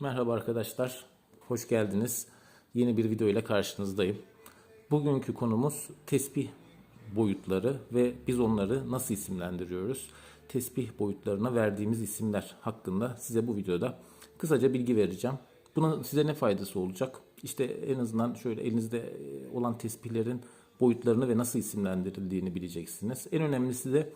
Merhaba arkadaşlar, hoş geldiniz. Yeni bir video ile karşınızdayım. Bugünkü konumuz tesbih boyutları ve biz onları nasıl isimlendiriyoruz? Tesbih boyutlarına verdiğimiz isimler hakkında size bu videoda kısaca bilgi vereceğim. Bunun size ne faydası olacak? İşte en azından şöyle elinizde olan tesbihlerin boyutlarını ve nasıl isimlendirildiğini bileceksiniz. En önemlisi de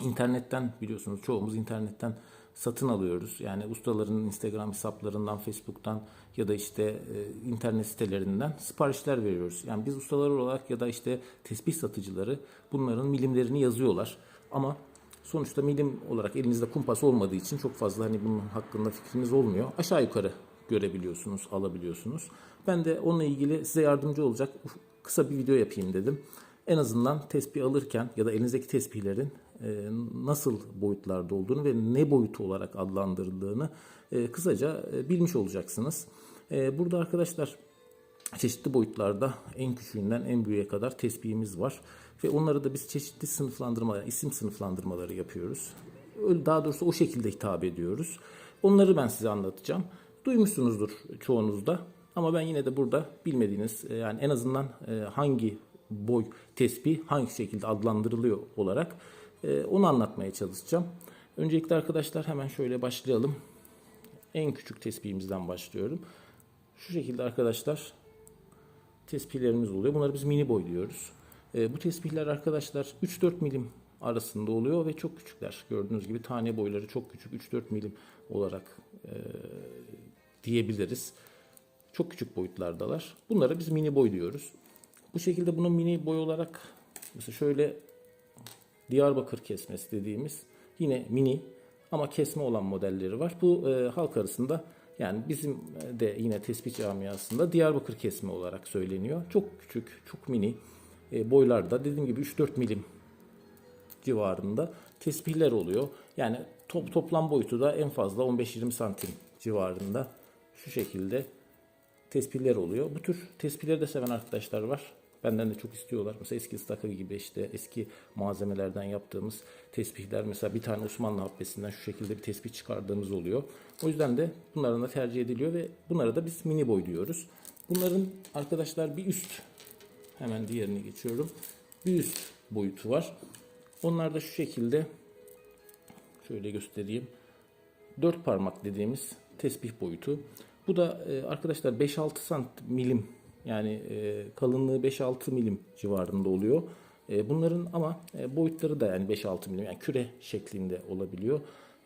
İnternetten biliyorsunuz çoğumuz internetten satın alıyoruz. Yani ustaların Instagram hesaplarından, Facebook'tan ya da işte e, internet sitelerinden siparişler veriyoruz. Yani biz ustalar olarak ya da işte tesbih satıcıları bunların milimlerini yazıyorlar. Ama sonuçta milim olarak elinizde kumpas olmadığı için çok fazla hani bunun hakkında fikriniz olmuyor. Aşağı yukarı görebiliyorsunuz, alabiliyorsunuz. Ben de onunla ilgili size yardımcı olacak kısa bir video yapayım dedim. En azından tespih alırken ya da elinizdeki tespihlerin nasıl boyutlarda olduğunu ve ne boyutu olarak adlandırıldığını e, kısaca e, bilmiş olacaksınız. E, burada arkadaşlar çeşitli boyutlarda en küçüğünden en büyüğe kadar tespihimiz var. Ve onları da biz çeşitli sınıflandırma, isim sınıflandırmaları yapıyoruz. Daha doğrusu o şekilde hitap ediyoruz. Onları ben size anlatacağım. Duymuşsunuzdur çoğunuzda. Ama ben yine de burada bilmediğiniz e, yani en azından e, hangi boy tespih hangi şekilde adlandırılıyor olarak e, onu anlatmaya çalışacağım. Öncelikle arkadaşlar hemen şöyle başlayalım. En küçük tespihimizden başlıyorum. Şu şekilde arkadaşlar tespihlerimiz oluyor. Bunları biz mini boy diyoruz. E, bu tespihler arkadaşlar 3-4 milim arasında oluyor ve çok küçükler. Gördüğünüz gibi tane boyları çok küçük 3-4 milim olarak e, diyebiliriz. Çok küçük boyutlardalar. Bunlara biz mini boy diyoruz. Bu şekilde bunun mini boy olarak mesela şöyle Diyarbakır kesmesi dediğimiz yine mini ama kesme olan modelleri var. Bu e, halk arasında yani bizim de yine tespih camiasında Diyarbakır kesme olarak söyleniyor. Çok küçük, çok mini e, boylarda dediğim gibi 3-4 milim civarında tespihler oluyor. Yani top, toplam boyutu da en fazla 15-20 santim civarında şu şekilde tespihler oluyor. Bu tür tespihleri de seven arkadaşlar var. Benden de çok istiyorlar. Mesela eski ıstaka gibi işte eski malzemelerden yaptığımız tespihler. Mesela bir tane Osmanlı habbesinden şu şekilde bir tespih çıkardığımız oluyor. O yüzden de bunların da tercih ediliyor ve bunlara da biz mini boy diyoruz. Bunların arkadaşlar bir üst hemen diğerini geçiyorum. Bir üst boyutu var. Onlar da şu şekilde şöyle göstereyim. Dört parmak dediğimiz tesbih boyutu. Bu da e, arkadaşlar 5-6 santim milim yani e, kalınlığı 5-6 milim civarında oluyor. E, bunların ama e, boyutları da yani 5-6 milim yani küre şeklinde olabiliyor.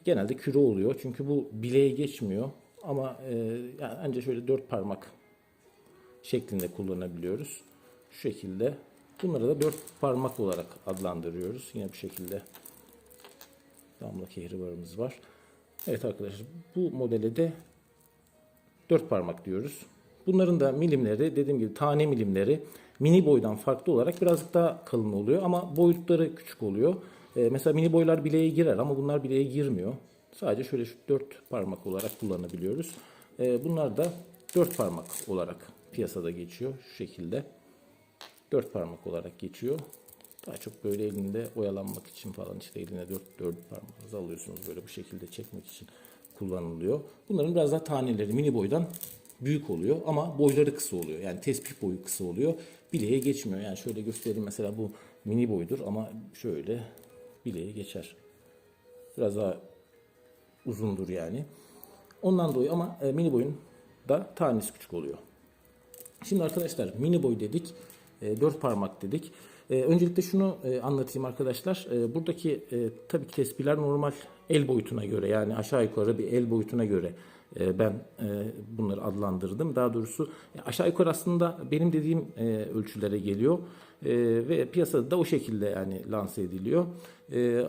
Genelde küre oluyor çünkü bu bileğe geçmiyor. Ama e, yani ancak şöyle 4 parmak şeklinde kullanabiliyoruz. Şu şekilde. Bunları da 4 parmak olarak adlandırıyoruz. Yine bu şekilde damla kehribarımız var. Evet arkadaşlar bu modele de 4 parmak diyoruz. Bunların da milimleri dediğim gibi tane milimleri mini boydan farklı olarak birazcık daha kalın oluyor ama boyutları küçük oluyor. Ee, mesela mini boylar bileğe girer ama bunlar bileğe girmiyor. Sadece şöyle şu 4 parmak olarak kullanabiliyoruz. Ee, bunlar da 4 parmak olarak piyasada geçiyor şu şekilde. 4 parmak olarak geçiyor. Daha çok böyle elinde oyalanmak için falan işte eline 4 4 parmağınızı alıyorsunuz böyle bu şekilde çekmek için kullanılıyor. Bunların biraz daha taneleri mini boydan büyük oluyor ama boyları kısa oluyor. Yani tespih boyu kısa oluyor. Bileğe geçmiyor. Yani şöyle göstereyim mesela bu mini boydur ama şöyle bileğe geçer. Biraz daha uzundur yani. Ondan dolayı ama e, mini boyun da tanesi küçük oluyor. Şimdi arkadaşlar mini boy dedik. E, 4 parmak dedik. E, öncelikle şunu e, anlatayım arkadaşlar. E, buradaki tabii ki tespihler normal el boyutuna göre yani aşağı yukarı bir el boyutuna göre ben e, bunları adlandırdım. Daha doğrusu aşağı yukarı aslında benim dediğim e, ölçülere geliyor ve piyasada da o şekilde yani lanse ediliyor.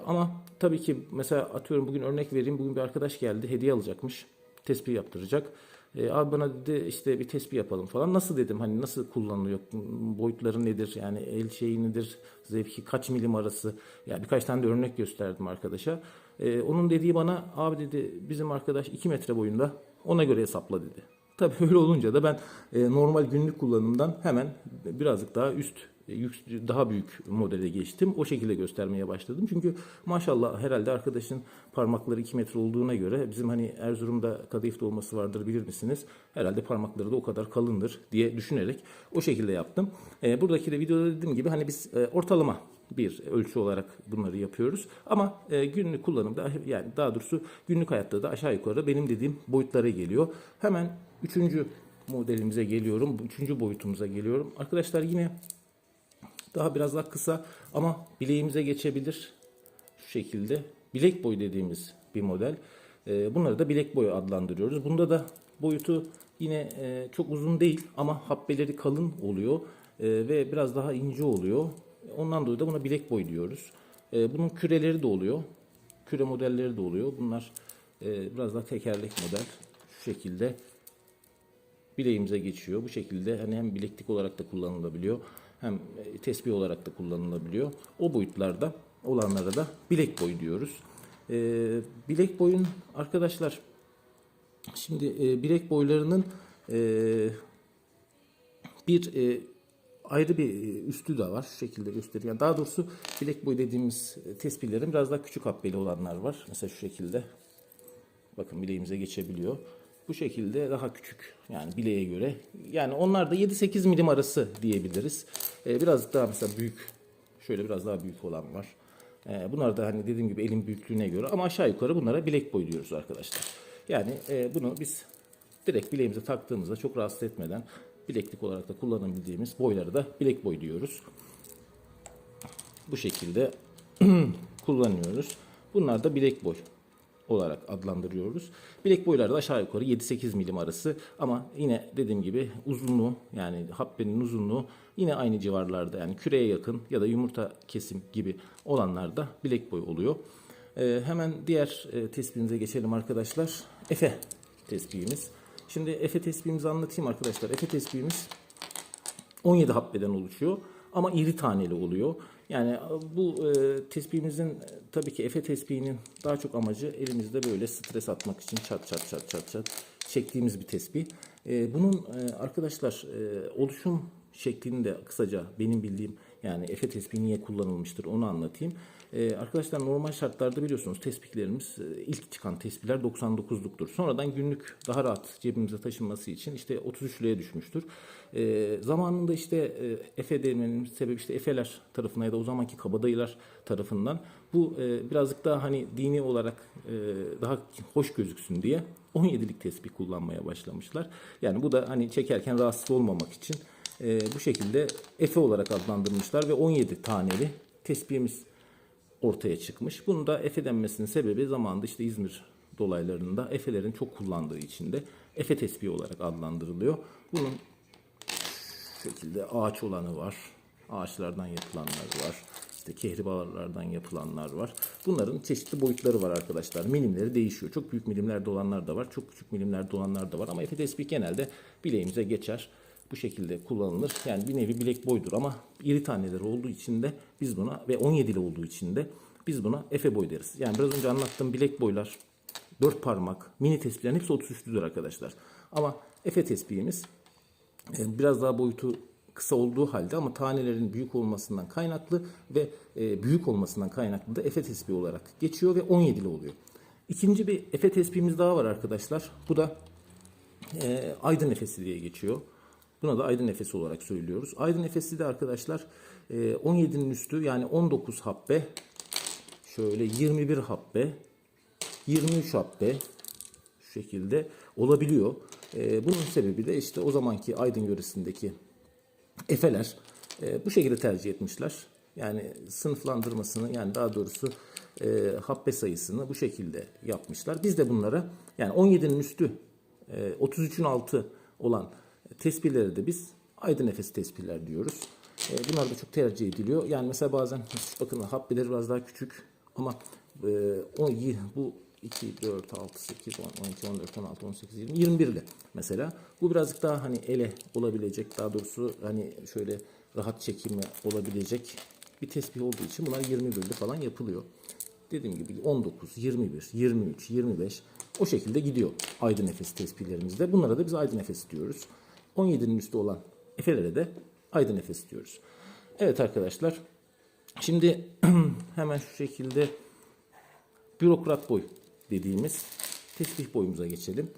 Ama tabii ki mesela atıyorum bugün örnek vereyim. Bugün bir arkadaş geldi hediye alacakmış. Tespih yaptıracak. E, abi bana dedi işte bir tespih yapalım falan. Nasıl dedim hani nasıl kullanılıyor? Boyutları nedir? Yani el şeyi nedir? Zevki kaç milim arası? Ya yani birkaç tane de örnek gösterdim arkadaşa. E, onun dediği bana abi dedi bizim arkadaş 2 metre boyunda ona göre hesapla dedi. Tabii öyle olunca da ben e, normal günlük kullanımdan hemen birazcık daha üst e, daha büyük modele geçtim. O şekilde göstermeye başladım. Çünkü maşallah herhalde arkadaşın parmakları 2 metre olduğuna göre bizim hani Erzurum'da kadayıf dolması vardır bilir misiniz? Herhalde parmakları da o kadar kalındır diye düşünerek o şekilde yaptım. E, buradaki de videoda dediğim gibi hani biz e, ortalama bir ölçü olarak bunları yapıyoruz. Ama e, günlük kullanımda yani daha doğrusu günlük hayatta da aşağı yukarı benim dediğim boyutlara geliyor. Hemen üçüncü modelimize geliyorum. Üçüncü boyutumuza geliyorum. Arkadaşlar yine daha biraz daha kısa ama bileğimize geçebilir. Şu şekilde. Bilek boyu dediğimiz bir model. E, bunları da bilek boyu adlandırıyoruz. Bunda da boyutu yine e, çok uzun değil ama hapbeleri kalın oluyor e, ve biraz daha ince oluyor. Ondan dolayı da buna bilek boyu diyoruz. E, bunun küreleri de oluyor. Küre modelleri de oluyor. Bunlar e, biraz daha tekerlek model. Şu şekilde bileğimize geçiyor. Bu şekilde hani hem bileklik olarak da kullanılabiliyor hem e, tesbih olarak da kullanılabiliyor. O boyutlarda olanlara da bilek boyu diyoruz. E, bilek boyun arkadaşlar şimdi e, bilek boylarının bir ayrı bir e, üstü de var. Şu şekilde göstereyim. Yani daha doğrusu bilek boyu dediğimiz e, tespihlerin biraz daha küçük habbeli olanlar var. Mesela şu şekilde. Bakın bileğimize geçebiliyor. Bu şekilde daha küçük yani bileğe göre. Yani onlar da 7-8 milim arası diyebiliriz. Ee, biraz daha mesela büyük şöyle biraz daha büyük olan var. Ee, bunlar da hani dediğim gibi elin büyüklüğüne göre ama aşağı yukarı bunlara bilek boyu diyoruz arkadaşlar. Yani e, bunu biz direkt bileğimize taktığımızda çok rahatsız etmeden bileklik olarak da kullanabildiğimiz boyları da bilek boyu diyoruz. Bu şekilde kullanıyoruz. Bunlar da bilek boy olarak adlandırıyoruz. Bilek boyları da aşağı yukarı 7-8 milim arası ama yine dediğim gibi uzunluğu yani hapbenin uzunluğu yine aynı civarlarda yani küreye yakın ya da yumurta kesim gibi olanlarda bilek boyu oluyor. Ee, hemen diğer e, tespihimize geçelim arkadaşlar. Efe tespihimiz. Şimdi Efe tespihimizi anlatayım arkadaşlar. Efe tespihimiz 17 habbeden oluşuyor ama iri taneli oluyor. Yani bu e, tespihimizin e, tabii ki Efe tespihinin daha çok amacı elimizde böyle stres atmak için çat çat çat çat çat çektiğimiz bir tespih. E, bunun e, arkadaşlar e, oluşum şeklini de kısaca benim bildiğim yani Efe tespihi niye kullanılmıştır onu anlatayım. Ee, arkadaşlar normal şartlarda biliyorsunuz tespihlerimiz e, ilk çıkan tespihler 99'luktur. Sonradan günlük daha rahat cebimize taşınması için işte 33'lüğe düşmüştür. Ee, zamanında işte e, Efe demenin sebebi işte Efeler tarafından ya da o zamanki kabadayılar tarafından bu e, birazcık daha hani dini olarak e, daha hoş gözüksün diye 17'lik tespih kullanmaya başlamışlar. Yani bu da hani çekerken rahatsız olmamak için e, bu şekilde Efe olarak adlandırmışlar ve 17 taneli tespihimiz ortaya çıkmış. Bunun da Efe denmesinin sebebi zamanında işte İzmir dolaylarında Efelerin çok kullandığı için de Efe tespihi olarak adlandırılıyor. Bunun şekilde ağaç olanı var. Ağaçlardan yapılanlar var. İşte kehribarlardan yapılanlar var. Bunların çeşitli boyutları var arkadaşlar. Milimleri değişiyor. Çok büyük milimlerde olanlar da var. Çok küçük milimlerde olanlar da var. Ama Efe tespih genelde bileğimize geçer. Bu şekilde kullanılır. Yani bir nevi bilek boydur ama iri taneleri olduğu için de biz buna ve 17'li olduğu için de biz buna Efe boy deriz. Yani biraz önce anlattığım bilek boylar, dört parmak, mini tespihlerin hepsi 33'lüdür arkadaşlar. Ama Efe tespihimiz e, biraz daha boyutu kısa olduğu halde ama tanelerin büyük olmasından kaynaklı ve e, büyük olmasından kaynaklı da Efe tespihi olarak geçiyor ve 17'li oluyor. İkinci bir Efe tespihimiz daha var arkadaşlar. Bu da e, aydın nefesi diye geçiyor. Buna da aydın nefesi olarak söylüyoruz. Aydın nefesi de arkadaşlar e, 17'nin üstü yani 19 habbe, şöyle 21 habbe, 23 habbe şu şekilde olabiliyor. E, bunun sebebi de işte o zamanki aydın yöresindeki efeler e, bu şekilde tercih etmişler. Yani sınıflandırmasını yani daha doğrusu e, habbe sayısını bu şekilde yapmışlar. Biz de bunlara yani 17'nin üstü e, 33'ün altı olan tespihleri de biz aydın nefes tespihler diyoruz. E, bunlar da çok tercih ediliyor. Yani mesela bazen bakın habbeleri biraz daha küçük ama e, o, bu 2, 4, 6, 8, 10, 12, 14, 16, 18, 20, 21 ile mesela. Bu birazcık daha hani ele olabilecek daha doğrusu hani şöyle rahat çekimi olabilecek bir tespih olduğu için bunlar 21'de falan yapılıyor. Dediğim gibi 19, 21, 23, 25 o şekilde gidiyor aydın nefes tespihlerimizde. Bunlara da biz aydın nefes diyoruz. 17'nin üstü olan efelere de aydın nefes diyoruz. Evet arkadaşlar. Şimdi hemen şu şekilde bürokrat boy dediğimiz tesbih boyumuza geçelim.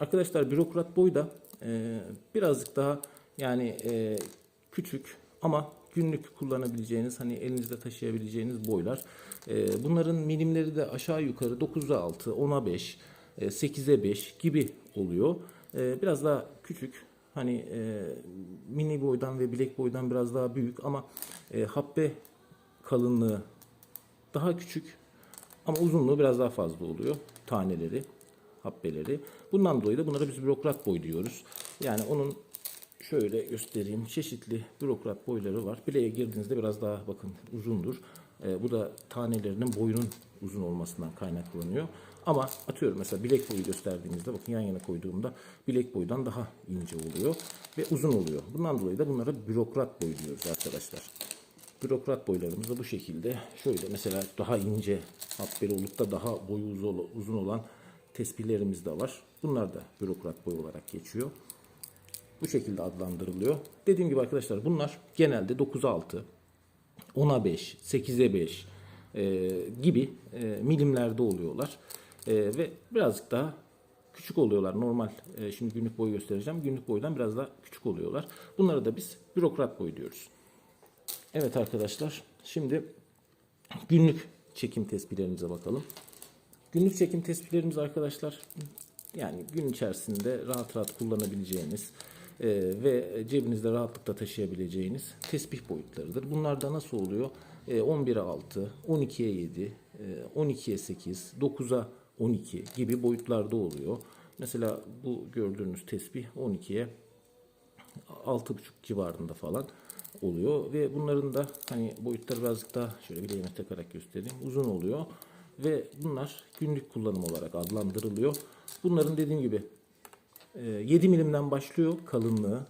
Arkadaşlar bürokrat boy da e, birazcık daha yani e, küçük ama günlük kullanabileceğiniz hani elinizde taşıyabileceğiniz boylar. E, bunların milimleri de aşağı yukarı 9'a 6, 10'a 5, e, 8'e 5 gibi oluyor. E, biraz daha küçük hani e, mini boydan ve bilek boydan biraz daha büyük ama e, habbe kalınlığı daha küçük ama uzunluğu biraz daha fazla oluyor. Taneleri, habbeleri. Bundan dolayı da bunlara biz bürokrat boy diyoruz. Yani onun şöyle göstereyim. Çeşitli bürokrat boyları var. Bileğe girdiğinizde biraz daha bakın uzundur. Ee, bu da tanelerinin boyunun uzun olmasından kaynaklanıyor. Ama atıyorum mesela bilek boyu gösterdiğimizde bakın yan yana koyduğumda bilek boyundan daha ince oluyor ve uzun oluyor. Bundan dolayı da bunlara bürokrat boy diyoruz arkadaşlar. Bürokrat boylarımız da bu şekilde. Şöyle mesela daha ince habbeli olup da daha boyu uzu- uzun olan tespihlerimiz de var. Bunlar da bürokrat boy olarak geçiyor. Bu şekilde adlandırılıyor. Dediğim gibi arkadaşlar bunlar genelde 9'a 6, 10'a 5, 8'e 5 e, gibi e, milimlerde oluyorlar. E, ve birazcık daha küçük oluyorlar. Normal e, şimdi günlük boyu göstereceğim. Günlük boydan biraz daha küçük oluyorlar. Bunlara da biz bürokrat boy diyoruz. Evet arkadaşlar şimdi günlük çekim tespihlerimize bakalım. Günlük çekim tespihlerimiz arkadaşlar yani gün içerisinde rahat rahat kullanabileceğiniz e, ve cebinizde rahatlıkla taşıyabileceğiniz tesbih boyutlarıdır. Bunlar da nasıl oluyor? E, 11'e 6, 12'ye 7, e, 12'ye 8, 9'a 12 gibi boyutlarda oluyor. Mesela bu gördüğünüz tesbih 12'ye 6,5 civarında falan oluyor ve bunların da hani boyutları birazcık daha şöyle bileğime takarak göstereyim uzun oluyor ve bunlar günlük kullanım olarak adlandırılıyor. Bunların dediğim gibi e, 7 milimden başlıyor kalınlığı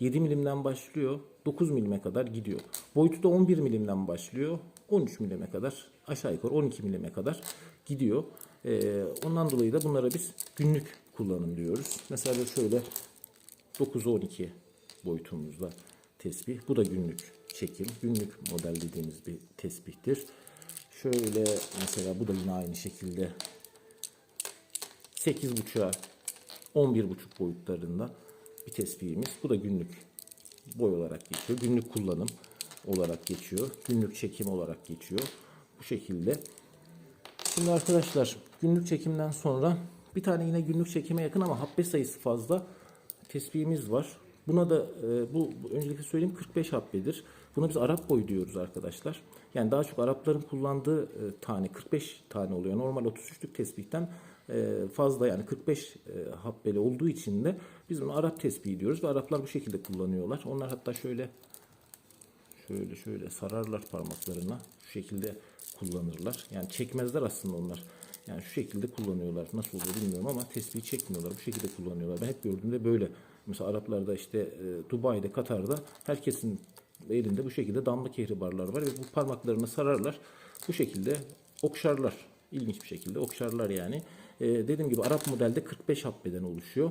7 milimden başlıyor 9 milime kadar gidiyor. Boyutu da 11 milimden başlıyor 13 milime kadar aşağı yukarı 12 milime kadar gidiyor. E, ondan dolayı da bunlara biz günlük kullanım diyoruz. Mesela şöyle 9'a 12 boyutumuzda tesbih. Bu da günlük çekim. Günlük model dediğimiz bir tesbihtir. Şöyle mesela bu da yine aynı şekilde 8.5'a 11.5 boyutlarında bir tespihimiz. Bu da günlük boy olarak geçiyor. Günlük kullanım olarak geçiyor. Günlük çekim olarak geçiyor. Bu şekilde. Şimdi arkadaşlar günlük çekimden sonra bir tane yine günlük çekime yakın ama habbe sayısı fazla tespihimiz var. Buna da e, bu, öncelikle söyleyeyim 45 habbedir. Buna biz Arap boyu diyoruz arkadaşlar. Yani daha çok Arapların kullandığı e, tane 45 tane oluyor. Normal 33'lük tesbihten e, fazla yani 45 e, habbeli olduğu için de biz bunu Arap tesbihi diyoruz ve Araplar bu şekilde kullanıyorlar. Onlar hatta şöyle şöyle şöyle sararlar parmaklarına. Şu şekilde kullanırlar. Yani çekmezler aslında onlar. Yani şu şekilde kullanıyorlar. Nasıl oluyor bilmiyorum ama tesbih çekmiyorlar. Bu şekilde kullanıyorlar. Ben hep gördüğümde böyle. Mesela Araplarda işte e, Dubai'de, Katar'da herkesin elinde bu şekilde damla kehribarlar var ve bu parmaklarını sararlar. Bu şekilde okşarlar. İlginç bir şekilde okşarlar yani. E, dediğim gibi Arap modelde 45 habbeden oluşuyor.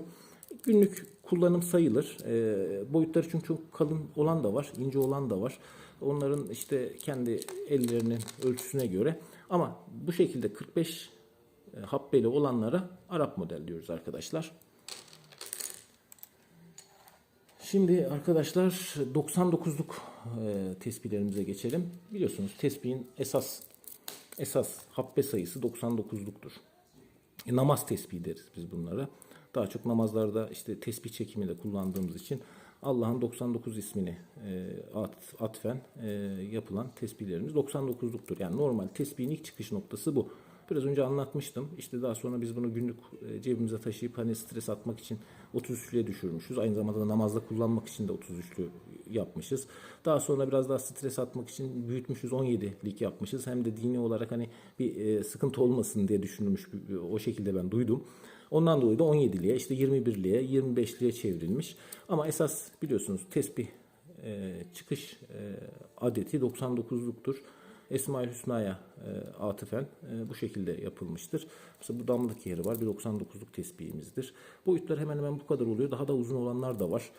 Günlük kullanım sayılır. E, boyutları çünkü çok kalın olan da var, ince olan da var. Onların işte kendi ellerinin ölçüsüne göre. Ama bu şekilde 45 e, habbeli olanlara Arap model diyoruz arkadaşlar. Şimdi arkadaşlar 99'luk e, tespihlerimize geçelim. Biliyorsunuz tespihin esas esas habbe sayısı 99'luktur. E, namaz tesbihi deriz biz bunlara. Daha çok namazlarda işte tesbih çekimiyle kullandığımız için Allah'ın 99 ismini e, at, atfen e, yapılan tesbihlerimiz 99'luktur. Yani normal tesbihin ilk çıkış noktası bu. Biraz önce anlatmıştım. İşte daha sonra biz bunu günlük e, cebimize taşıyıp hani stres atmak için 33'lüye düşürmüşüz. Aynı zamanda da namazda kullanmak için de 33'lü yapmışız. Daha sonra biraz daha stres atmak için büyütmüşüz 17'lik yapmışız. Hem de dini olarak hani bir e, sıkıntı olmasın diye düşünülmüş o şekilde ben duydum. Ondan dolayı da 17'liye işte 21'liye 25'liye çevrilmiş. Ama esas biliyorsunuz tesbih e, çıkış e, adeti 99'luktur. Esma-ül Hüsna'ya e, atıfen e, bu şekilde yapılmıştır. Mesela bu damlalık yeri var. Bir 99'luk tesbihimizdir. Boyutlar hemen hemen bu kadar oluyor. Daha da uzun olanlar da var.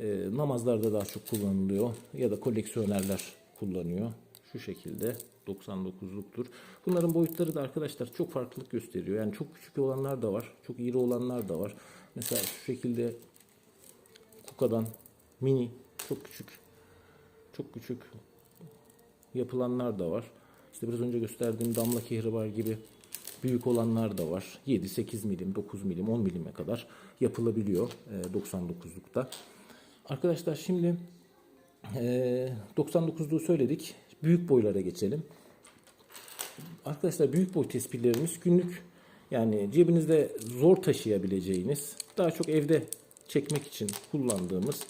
E, namazlarda daha çok kullanılıyor ya da koleksiyonerler kullanıyor. Şu şekilde 99'luktur. Bunların boyutları da arkadaşlar çok farklılık gösteriyor. Yani çok küçük olanlar da var. Çok iri olanlar da var. Mesela şu şekilde Kuka'dan mini çok küçük çok küçük yapılanlar da var. İşte biraz önce gösterdiğim damla kehribar gibi büyük olanlar da var. 7, 8 milim, 9 milim, 10 milime kadar yapılabiliyor e, 99'lukta. Arkadaşlar şimdi e, 99'luğu söyledik. Büyük boylara geçelim. Arkadaşlar büyük boy tespihlerimiz günlük yani cebinizde zor taşıyabileceğiniz daha çok evde çekmek için kullandığımız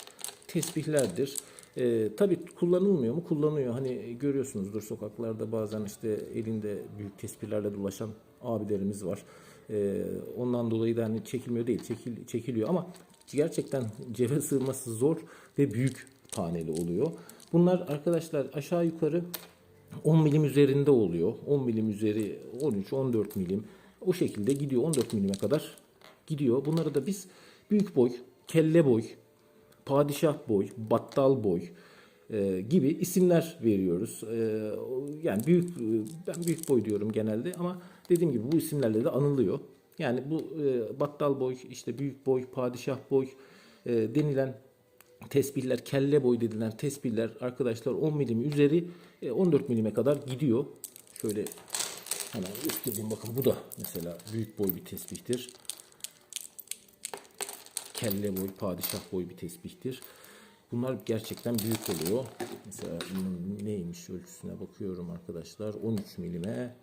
tesbihlerdir. Ee, tabii kullanılmıyor mu? Kullanıyor. Hani görüyorsunuzdur sokaklarda bazen işte elinde büyük tespihlerle dolaşan abilerimiz var. Ee, ondan dolayı da hani çekilmiyor değil, çekil, çekiliyor ama gerçekten cebe sığması zor ve büyük taneli oluyor. Bunlar arkadaşlar aşağı yukarı 10 milim üzerinde oluyor. 10 milim üzeri 13-14 milim o şekilde gidiyor. 14 milime kadar gidiyor. Bunları da biz büyük boy, kelle boy, padişah boy, battal boy e, gibi isimler veriyoruz. E, yani büyük ben büyük boy diyorum genelde ama dediğim gibi bu isimlerle de anılıyor. Yani bu e, battal boy, işte büyük boy, padişah boy e, denilen tesbihler, kelle boy dedilen tesbihler arkadaşlar 10 milim üzeri e, 14 milime kadar gidiyor. Şöyle hemen göstereyim bakın bu da mesela büyük boy bir tesbihtir. Kelle boy, padişah boy bir tesbihtir. Bunlar gerçekten büyük oluyor. Mesela neymiş ölçüsüne bakıyorum arkadaşlar. 13 milime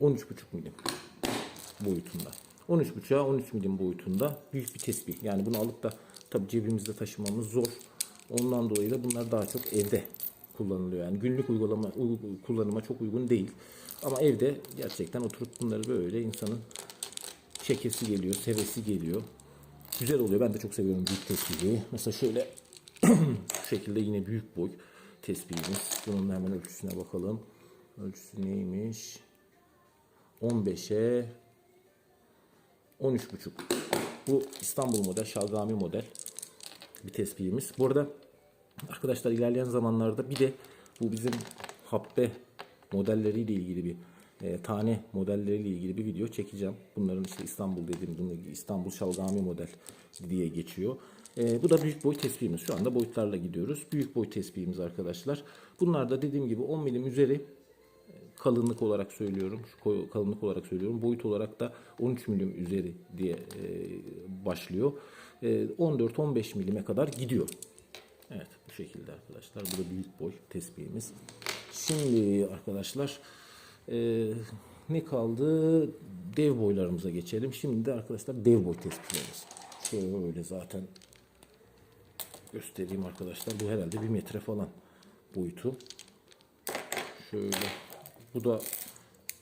13,5 milim boyutunda. 13,5'a 13 milim boyutunda büyük bir tesbih. Yani bunu alıp da tabii cebimizde taşımamız zor. Ondan dolayı da bunlar daha çok evde kullanılıyor. Yani günlük uygulama uy- kullanıma çok uygun değil. Ama evde gerçekten oturup bunları böyle insanın çekesi geliyor, sevesi geliyor. Güzel oluyor. Ben de çok seviyorum büyük tesbihi. Mesela şöyle şu şekilde yine büyük boy tesbihimiz. Bunun hemen ölçüsüne bakalım. Ölçüsü neymiş? 15'e 13,5. Bu İstanbul model, Şalgami model bir tespihimiz. Bu arada arkadaşlar ilerleyen zamanlarda bir de bu bizim habbe modelleriyle ilgili bir e, tane modelleriyle ilgili bir video çekeceğim. Bunların işte İstanbul dediğim bunu İstanbul Şalgami model diye geçiyor. E, bu da büyük boy tespihimiz. Şu anda boyutlarla gidiyoruz. Büyük boy tespihimiz arkadaşlar. Bunlar da dediğim gibi 10 milim üzeri kalınlık olarak söylüyorum. Şu kalınlık olarak söylüyorum. Boyut olarak da 13 milim üzeri diye e, başlıyor. E, 14-15 milime kadar gidiyor. Evet bu şekilde arkadaşlar. Bu da büyük boy tespihimiz. Şimdi arkadaşlar e, ne kaldı? Dev boylarımıza geçelim. Şimdi de arkadaşlar dev boy tespihlerimiz. Şöyle zaten göstereyim arkadaşlar. Bu herhalde bir metre falan boyutu. Şöyle. Bu da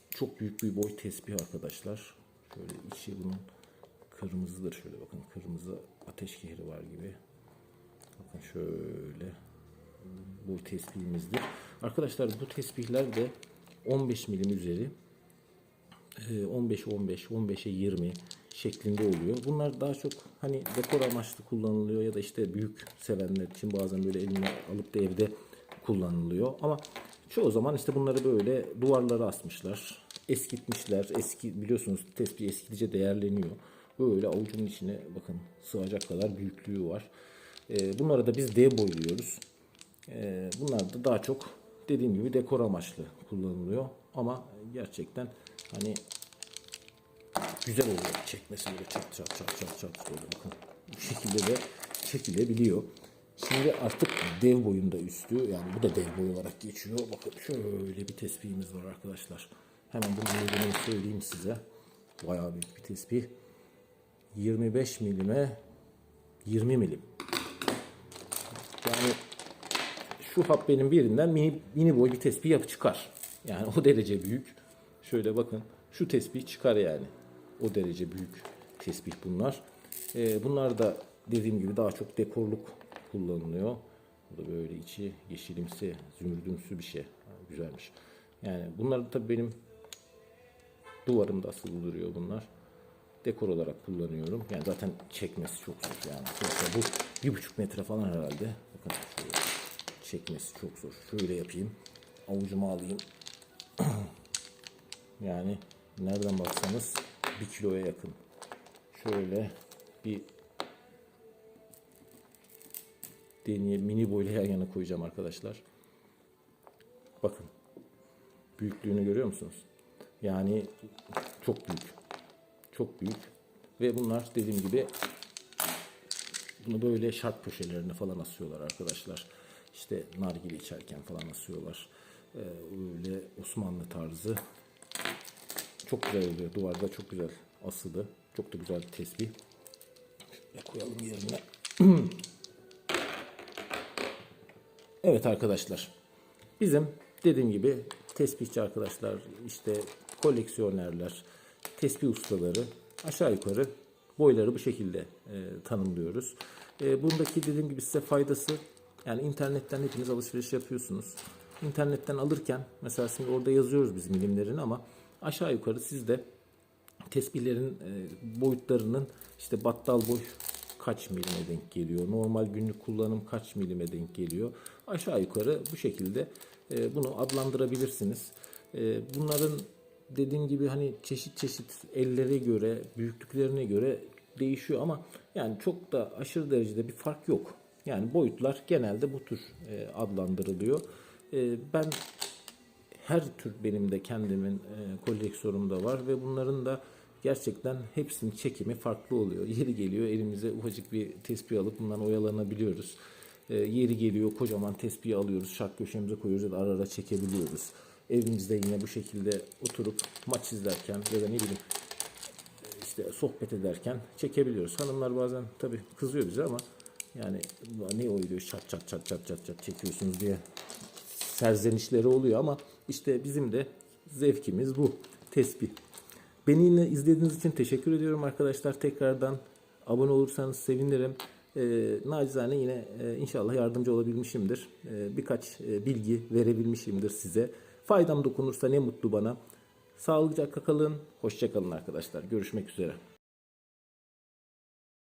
çok büyük bir boy tesbih arkadaşlar. Şöyle içi bunun kırmızıdır. Şöyle bakın kırmızı ateş kehri var gibi. Bakın şöyle boy tesbihimizdir. Arkadaşlar bu tesbihler de 15 milim üzeri 15 15 15'e 20 şeklinde oluyor. Bunlar daha çok hani dekor amaçlı kullanılıyor ya da işte büyük sevenler için bazen böyle eline alıp da evde kullanılıyor. Ama çoğu zaman işte bunları böyle duvarlara asmışlar. Eskitmişler. Eski biliyorsunuz tespih eskidikçe değerleniyor. Böyle avucunun içine bakın sığacak kadar büyüklüğü var. Ee, bunları da biz dev boyuyoruz. Ee, bunlar da daha çok dediğim gibi dekor amaçlı kullanılıyor. Ama gerçekten hani güzel oluyor çekmesi böyle çat çat çat çat çat böyle bakın. Bu şekilde de çekilebiliyor. Şimdi artık dev boyunda üstü yani bu da dev boy olarak geçiyor. Bakın şöyle bir tespihimiz var arkadaşlar. Hemen bunun nedeni söyleyeyim size. Bayağı büyük bir tespih. 25 milime 20 milim. Yani şu habbenin birinden mini, mini boy bir tespih yapı çıkar. Yani o derece büyük. Şöyle bakın şu tespih çıkar yani. O derece büyük tesbih bunlar. Ee, bunlar da dediğim gibi daha çok dekorluk kullanılıyor. Bu da böyle içi yeşilimsi, zümrüdümsü bir şey. Güzelmiş. Yani bunlar da tabii benim duvarımda asılı duruyor bunlar. dekor olarak kullanıyorum. Yani zaten çekmesi çok zor yani. Sonuçta bu bir buçuk metre falan herhalde. Bakın şöyle çekmesi çok zor. Şöyle yapayım. Avucuma alayım. yani nereden baksanız bir kiloya yakın. Şöyle bir deneye mini boyla yan yana koyacağım arkadaşlar. Bakın. Büyüklüğünü görüyor musunuz? Yani çok büyük. Çok büyük. Ve bunlar dediğim gibi bunu böyle şark köşelerine falan asıyorlar arkadaşlar. İşte nargile içerken falan asıyorlar. Ee, öyle Osmanlı tarzı. Çok güzel oluyor. Duvarda çok güzel asılı. Çok da güzel bir tesbih. Şöyle koyalım yerine. Evet arkadaşlar. Bizim dediğim gibi tespihçi arkadaşlar, işte koleksiyonerler, tespih ustaları aşağı yukarı boyları bu şekilde e, tanımlıyoruz. E, bundaki dediğim gibi size faydası yani internetten hepiniz alışveriş yapıyorsunuz. İnternetten alırken mesela şimdi orada yazıyoruz biz milimlerini ama aşağı yukarı siz de tesbihlerin e, boyutlarının işte battal boy kaç milime denk geliyor, normal günlük kullanım kaç milime denk geliyor. Aşağı yukarı bu şekilde e, bunu adlandırabilirsiniz. E, bunların dediğim gibi hani çeşit çeşit ellere göre, büyüklüklerine göre değişiyor ama yani çok da aşırı derecede bir fark yok. Yani boyutlar genelde bu tür e, adlandırılıyor. Ben her tür benim de kendimin koleksiyonumda var ve bunların da gerçekten hepsinin çekimi farklı oluyor. Yeri geliyor elimize ufacık bir tespih alıp bundan oyalanabiliyoruz. E, yeri geliyor kocaman tespihi alıyoruz, şark köşemize koyuyoruz ya da ara ara çekebiliyoruz. Evimizde yine bu şekilde oturup maç izlerken ya da ne bileyim işte sohbet ederken çekebiliyoruz. Hanımlar bazen tabii kızıyor bize ama yani ne o diyor çat çat çat çat çat çat çekiyorsunuz diye serzenişleri oluyor ama işte bizim de zevkimiz bu. Tespih. Beni yine izlediğiniz için teşekkür ediyorum arkadaşlar. Tekrardan abone olursanız sevinirim. Ee, nacizane yine e, inşallah yardımcı olabilmişimdir. Ee, birkaç e, bilgi verebilmişimdir size. Faydam dokunursa ne mutlu bana. Sağlıcakla kalın. Hoşçakalın arkadaşlar. Görüşmek üzere.